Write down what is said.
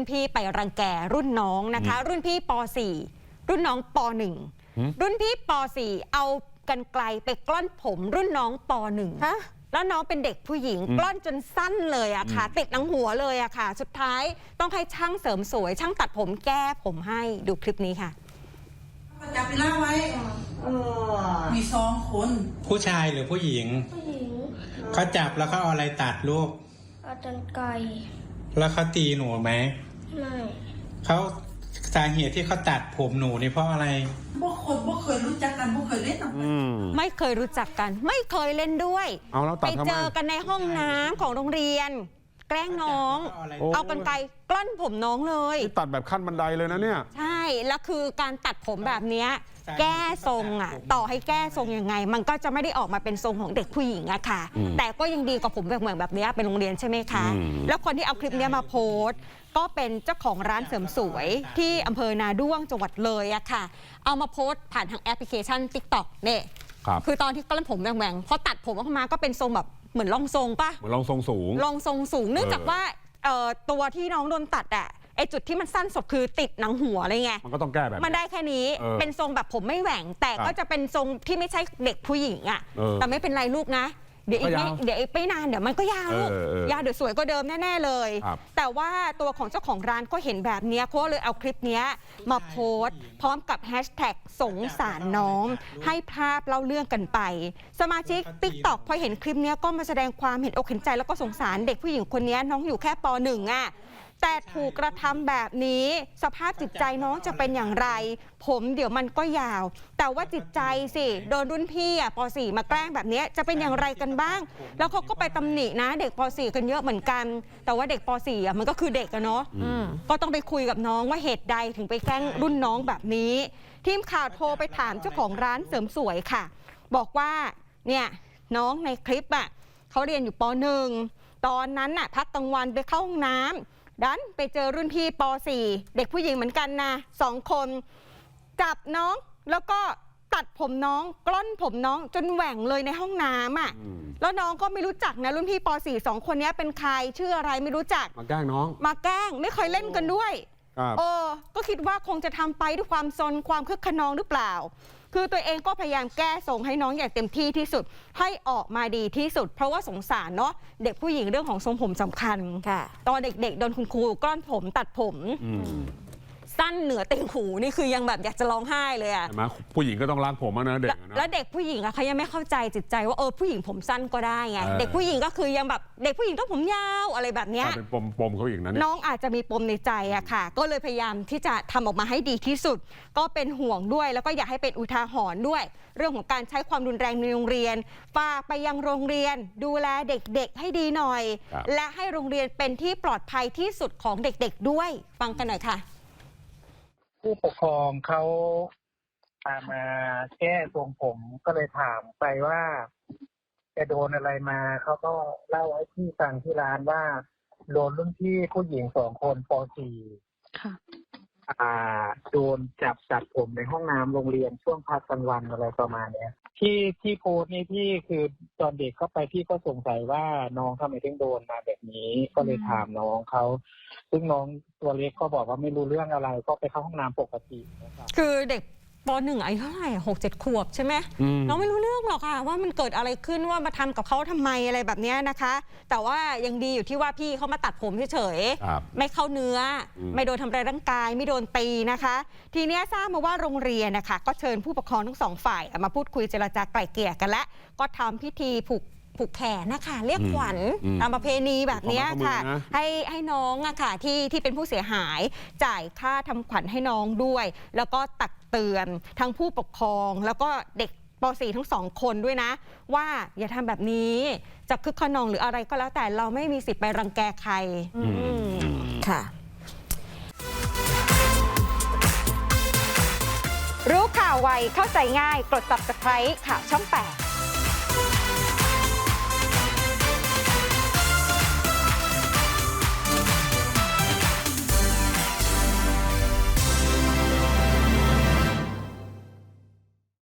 รุ่นพี่ไปรังแกรุ่นน้องนะคะ รุ่นพี่ป .4 รุ่นน้องปหืม .1 รุ่นพี่ป .4 เอากันไกลไปกล้อนผมรุ่นน้องป .1 ฮะแล้วน้องเป็นเด็กผู้หญิงกล้อนจนสั้นเลยอะค่ะ ติดหนังหัวเลยอะค่ะ สุดท้ายต้องให้ช่างเสริมสวย ช่างตัดผมแก้ผมให้ดูคลิปนี้ค่ะจับเวลาไว้เออมีสองคน ผู้ชายหรือผู้หญิง ผู้หญิงเขาจับแล้วเขาเอาอะไรตัดลูกเอาจันไกลแล้วเขาตีหนูไหม ไม่เขาสาเหตุที่เขาตัดผมหนูนี่เพราะอะไร พวกคนพวกเคยรู้จักกันพวกเคยเล่นหนังอืม ไม่เคยรู้จักกัน ไม่เคยเล่นด้วย เอาแล้วตัไปดทำไม เจอกันในห้องน้ำของโรงเรียน แกล้งน้องโอ้เอากันไกลกล้อนผมน้องเลย นี่ตัดแบบขั้นบันไดเลยนะเนี่ย ใช่ แล้วคือการตัดผมแบบเนี้ยแก้ทรงอะ ต่อให้แก้ทรงยังไง มันก็จะไม่ได้ออกมาเป็นทรงของเด็กผู้หญิงอะค่ะ อืมแต่ก็ยังดีกว่าผมแบบเหมือนแบบเนี้ยเป็นโรงเรียนใช่ไหมคะ อืม แล้วคนที่เอาคลิปเนี้ยมาโพสต์ ก็เป็นเจ้าของร้านเสริมสวยที่อำเภอนาด้วงจังหวัดเลยอะค่ะ เอามาโพสต์ผ่านทางแอปพลิเคชัน TikTok เนี่ยครับ คือตอนที่กล้อนผมแหว่งๆพอตัดผมออกมาก็เป็นทรงแบบเหมือนรองทรงปะ เหมือนลองทรงสูงรองทรงสูงเนื่องจากเออว่าเอ่อตัวที่น้องโดนตัดอะไอจุดที่มันสั้นสุดคือติดหนังหัวอะไรไงมันก็ต้องแก้แบบ มันได้แค่นี้เออเป็นทรงแบบผมไม่แหว่ง แต่ครับก็จะเป็นทรงที่ไม่ใช่เด็กผู้หญิงอะเออแต่ไม่เป็นไรลูกนะ เดี๋ยวอีกไม่ก็ยาวเดี๋ยวอีกไม่นานเดี๋ยวมันก็ยาวลูกเออเออยาวเดี๋ยวสวยก็เดิมแน่ๆเลย ครับ แต่ว่าตัวของเจ้าของร้านก็เห็นแบบเนี้ยเขาเลยเอาคลิปเนี้ยมาโพสต์ พร้อมกับแฮชแท็กสงสารน้อง ให้ภาพเล่าเรื่องกันไป สมาชิก t ิ k t o k พอเห็นคลิปเนี้ยก็มาแสดงความเห็นอกเห็นใจแล้วก็สงสารเด็กผู้หญิงคนเนี้ยน้องอยู่แค่ปหนึ่งอะ แต่ถูกกระทำแบบนี้ สภาพจิตใจน้องจะเป็นอย่างไร ผมเดี๋ยวมันก็ยาว แต่ว่าจิตใจสิโดนรุ่นพี่อะป .4 มาแกล้งแบบเนี้ยจะเป็นอย่างไรกันบ้าง แล้วเขาก็ไปตำหนินะ เด็กป .4 กันเยอะเหมือนกัน แต่ว่าเด็กป .4 อะมันก็คือเด็กอะเนาะอืมก็ต้องไปคุยกับน้องว่าเหตุใดถึงไปแกล้งรุ่นน้องแบบนี้ ทีมข่าวโทรไปถามเจ้าของร้านเสริมสวยค่ะ บอกว่าเนี่ยน้องในคลิปอะเขาเรียนอยู่ป .1 ตอนนั้นน่ะพักกลางวันไปเข้าห้องน้ำ ดันไปเจอรุ่นพี่ป .4 เด็กผู้หญิงเหมือนกันนะสองคน จับน้องแล้วก็ตัดผมน้องกล้อนผมน้องจนแหว่งเลยในห้องน้ำอะอืมแล้วน้องก็ไม่รู้จักนะรุ่นพี่ป .4 สองคนเนี้ยเป็นใครชื่ออะไรไม่รู้จัก มาแกล้งน้อง มาแกล้งไม่เคยเล่นกันด้วย ครับเออก็คิดว่าคงจะทำไปด้วยความซนความคึกขนองหรือเปล่า คือตัวเองก็พยายามแก้ทรงให้น้องอย่างเต็มที่ที่สุดให้ออกมาดีที่สุด เพราะว่าสงสารเนาะเด็กผู้หญิงเรื่องของทรงผมสำคัญ ค่ะ ตอนเด็กๆโดนคุณครูกล้อนผมตัดผม อืม สั้นเหนือติ่งหูนี่คือยังแบบอยากจะร้องไห้เลยอะเห็นไหมผู้หญิงก็ต้องรักผมอะนะเด็กแล้วอะนะ แล้วเด็กผู้หญิงอะเขายังไม่เข้าใจจิตใจว่าเออผู้หญิงผมสั้นก็ได้ไงเออ เด็กผู้หญิงก็คือยังแบบเด็กผู้หญิงต้องผมยาวอะไรแบบเนี้ย กลายเป็นปมปมเขาอีกนะเนี่ย น้องอาจจะมีปมในใจอะค่ะ ก็เลยพยายามที่จะทำออกมาให้ดีที่สุด ก็เป็นห่วงด้วย แล้วก็อยากให้เป็นอุทาหรณ์ด้วย เรื่องของการใช้ความรุนแรงในโรงเรียนฝากไปยังโรงเรียน ดูแลเด็กๆให้ดีหน่อย ครับ และให้โรงเรียนเป็นที่ปลอดภัยที่สุดของเด็กๆด้วย ฟังกันหน่อยค่ะ ผู้ปกครองเขาพามาแก้ทรงผมก็เลยถามไปว่าจะโดนอะไรมาเขาก็เล่าให้พี่ฟังที่ร้านว่าโดนรุ่นพี่ผู้หญิงสองคนป .4 ค่ะอ่า โดนจับตัดผมในห้องน้ำโรงเรียนช่วงพักกลางวันอะไรประมาณเนี้ย ที่ที่โพสต์นี่พี่คือตอนเด็กเข้าไปพี่ก็สงสัยว่าน้องทำไมถึงโดนมาแบบนี้ ก็เลยถามน้องเขาซึ่งน้องตัวเล็กก็บอกว่าไม่รู้เรื่องอะไร ก็ไปเข้าห้องน้ำปกตินะครับ คือเด็ก ปหนึ่งอายุเท่าไหร่หกเจ็ดขวบใช่ไหมอืม น้องไม่รู้เรื่องหรอกค่ะ ว่ามันเกิดอะไรขึ้นว่ามาทำกับเขาทำไมอะไรแบบเนี้ยนะคะ แต่ว่ายังดีอยู่ที่ว่าพี่เขามาตัดผมเฉยๆ ครับ ไม่เข้าเนื้ออม ไม่โดนทำร้ายร่างกาย ไม่โดนตีนะคะ ทีเนี้ยทราบมาว่าโรงเรียนนะคะ ก็เชิญผู้ปกครองทั้งสองฝ่าย มาพูดคุยเจรจาไกล่เกลี่ยกันและ ก็ทำพิธีผูก ผูกแขนนะคะเรียกขวัญอืมตามประเพณีแบบเนี้ยค่ะขอมาขอมือนะ ให้ให้น้องอะค่ะที่ที่เป็นผู้เสียหายจ่ายค่าทำขวัญให้น้องด้วย แล้วก็ตักเตือนทั้งผู้ปกครองแล้วก็เด็กป .4 ทั้งสองคนด้วยนะ ว่าอย่าทำแบบนี้จะคึกขนองหรืออะไรก็แล้วแต่เราไม่มีสิทธิ์ไปรังแกใครอืมอืมค่ะ รู้ข่าวไวเข้าใจง่ายกด subscribe ข่าวช่อง 8